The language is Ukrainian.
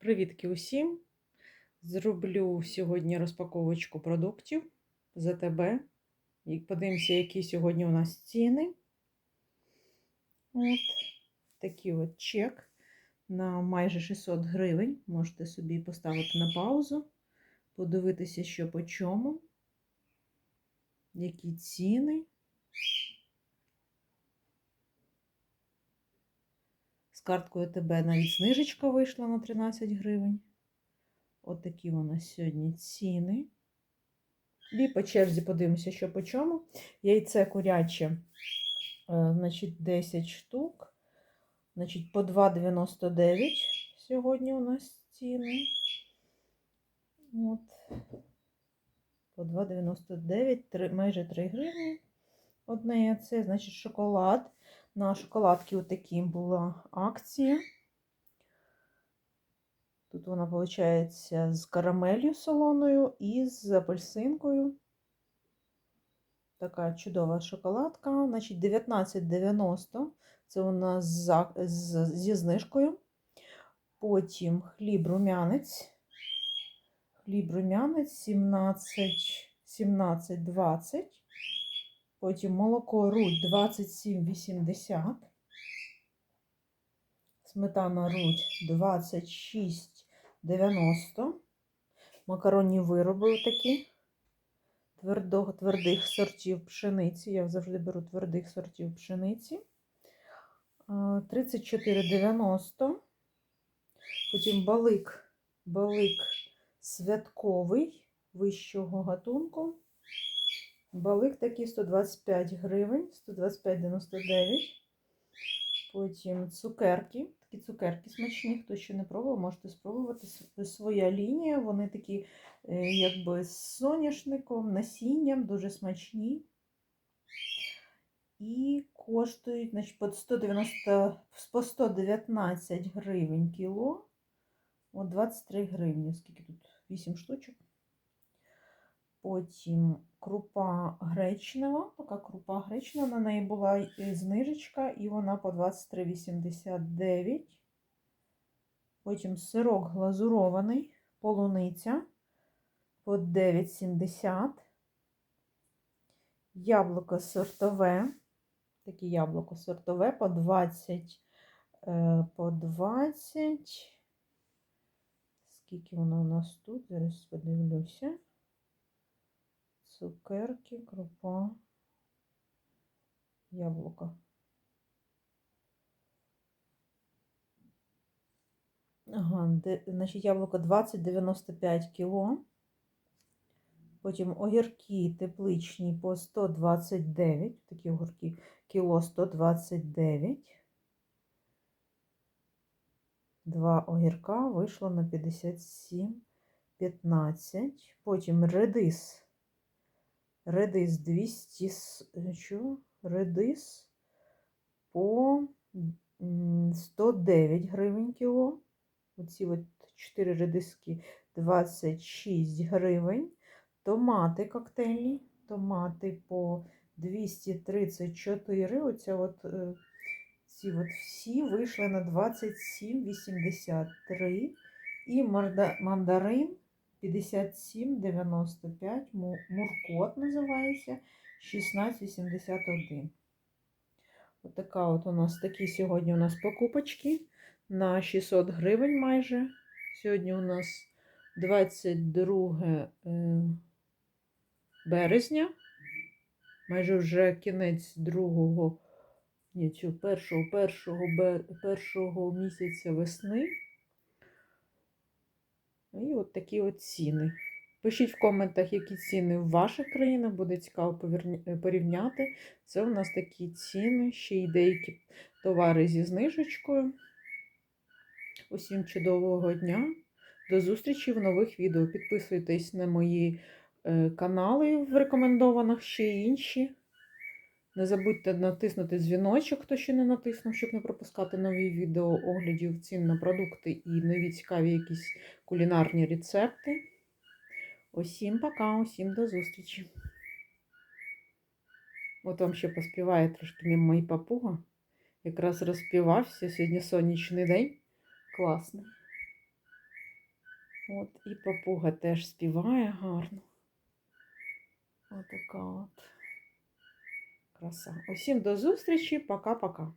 Привітки усім! Зроблю сьогодні розпаковочку продуктів з АТБ. І подивимося, які сьогодні у нас ціни. От такий от чек на майже 600 гривень. Можете собі поставити на паузу, подивитися, що по чому, які ціни. Карткою ТБ навіть знижечка вийшла на 13 гривень. От такі у нас сьогодні ціни. І по черзі подивимося, що по чому. Яйце куряче, е, значить, 10 штук. Значить, по 2,99 сьогодні у нас ціни. От. По 2,99, майже 3 гривні. Одне яйце, значить, шоколад. На шоколадки отакі була акція. Тут вона, виходить, з карамелью солоною і з апельсинкою. Така чудова шоколадка. Значить, 19,90 це у нас зі знижкою. Потім хліб рум'янець. Хліб рум'янець 17, 17,20. Потім молоко рудь 27,80. Сметана рудь 26,90. Макаронні вироби такі твердо, твердих сортів пшениці. Я завжди беру твердих сортів пшениці. 34,90. Потім балик, балик святковий вищого гатунку. Балик такий 125 гривень, 125,99. Потім цукерки. Такі цукерки смачні. Хто ще не пробував, можете спробувати. Своя лінія. Вони такі, е, якби з соняшником, насінням, дуже смачні. І коштують значить, по 190, по 119 гривень кіло. От 23 гривні. Скільки тут? 8 штучок. Потім крупа гречнева, така крупа гречнева, на неї була знижечка, і вона по 23,89. Потім сирок глазурований, полуниця по 9,70. Яблуко сортове, таке яблуко сортове по 20, е, по 20. Скільки воно у нас тут? Зараз подивлюся цукерки, крупа, яблуко. Ага, значить, яблуко 20,95 кіло. Потім огірки тепличні по 129, такі огірки кіло 129. Два огірка вийшло на 57,15. Потім редис редис 200, що? редис по 109 гривень кіло. Оці от 4 редиски 26 гривень. Томати коктейльні, томати по 234. Оця от, е, ці от всі вийшли на 27,83. І мандарин 57,95, муркот називається 16,81. От така от у нас такі сьогодні у нас покупочки на 600 гривень майже. Сьогодні у нас 22 е, березня, майже вже кінець другого, ні, першого, першого, першого місяця весни. І от такі от ціни. Пишіть в коментах, які ціни в ваших країнах, буде цікаво е, порівняти. Це у нас такі ціни, ще й деякі товари зі знижечкою. Усім чудового дня. До зустрічі в нових відео. Підписуйтесь на мої е, канали в рекомендованих ще й інші. Не забудьте натиснути дзвіночок, хто ще не натиснув, щоб не пропускати нові відео оглядів цін на продукти і нові цікаві якісь кулінарні рецепти. Усім пока, усім до зустрічі. От вам ще поспіває трошки мої папуга. Якраз розпівався. Сьогодні сонячний день. Класний. От, і папуга теж співає гарно. Отака от краса. Усім до зустрічі, пока-пока.